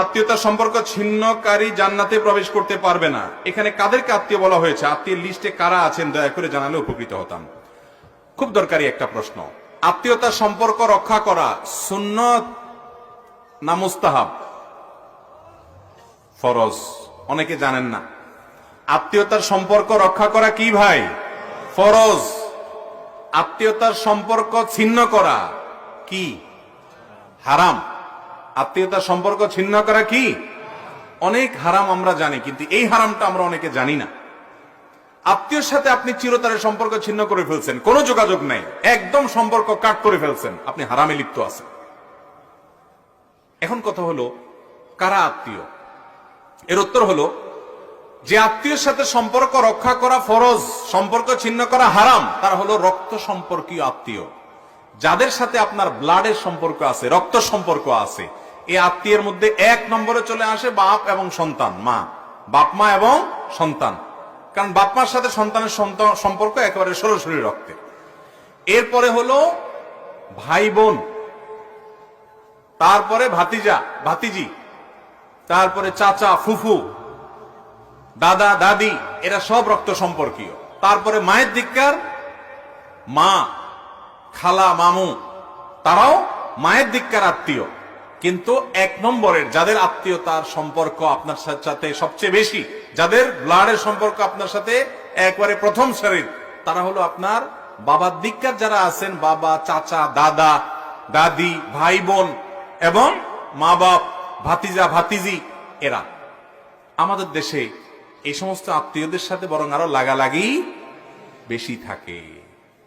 আত্মীয়তার সম্পর্ক ছিন্নকারী জান্নাতে প্রবেশ করতে পারবে না। এখানে কাদেরকে আত্মীয় বলা হয়েছে? আত্মীয় লিস্টে কারা আছেন? দয়া করে জানালে উপকৃত হতাম। খুব দরকারি একটা প্রশ্ন। আত্মীয়তার সম্পর্ক রক্ষা করা সুন্নত না মুস্তাহাব? ফরজ। অনেকে জানেন না। আত্মীয়তার সম্পর্ক রক্ষা করা কি ভাই? ফরজ। আত্মীয়তার সম্পর্ক ছিন্ন করা কি? হারাম। আত্মীয়তার সম্পর্ক ছিন্ন করা কি? অনেক হারাম আমরা জানি, কিন্তু এই হারামটা আমরা অনেকে জানি না। আত্মীয়র সাথে আপনি চিরতরের সম্পর্ক ছিন্ন করে ফেলছেন, কোনো যোগাযোগ নাই, একদম সম্পর্ক কাট করে ফেলছেন, আপনি হারামে লিপ্ত আছেন। এখন কথা হলো, কারা আত্মীয়? এর উত্তর হলো, যে আত্মীয়র সাথে সম্পর্ক রক্ষা করা ফরজ, সম্পর্ক ছিন্ন করা হারাম, তারা হলো রক্ত সম্পর্কীয় আত্মীয়। যাদের সাথে আপনার ব্লাডের সম্পর্ক আছে, রক্ত সম্পর্ক আছে, এই আত্মীয়ের মধ্যে এক নম্বরে চলে আসে বাপ এবং সন্তান, মা। বাপ, মা এবং সন্তান। কারণ বাপ, মার সাথে সন্তানের সন্তান- সম্পর্ক একেবারে সরাসরি রক্তে এরপরে হলো ভাই, বোন। তারপরে ভাতিজা, ভাতিজি। তারপরে চাচা, ফুফু, দাদা, দাদি, এরা সব রক্ত সম্পর্কীয়। তারপরে মায়ের দিককার মা। খালা, মামু, তারাও মায়ের দিককার আত্মীয়। কিন্তু এক নম্বরের যাদের আত্মীয়তার সম্পর্ক আপনার সাথে সবচেয়ে বেশি, যাদের ব্লাডের সম্পর্ক আপনার সাথে একবারে প্রথম সারির, তারা হলো আপনার বাবার দিককার যারা আছেন, বাবা, চাচা, দাদা, দাদি, ভাই, বোন এবং মা বাপ ভাতিজা, ভাতিজি, এরা। আমাদের দেশে এই সমস্ত আত্মীয়দের সাথে বরং আরও লাগালাগি বেশি থাকে।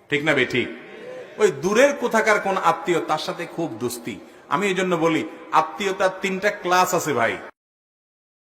ঠিক না বে, ঠিক? ওই দূরের কোথাকার কোন আত্মীয় তার সাথে খুব দুস্তি। আমি এই জন্য বলি, আত্মীয়তার তিনটা ক্লাস আছে ভাই।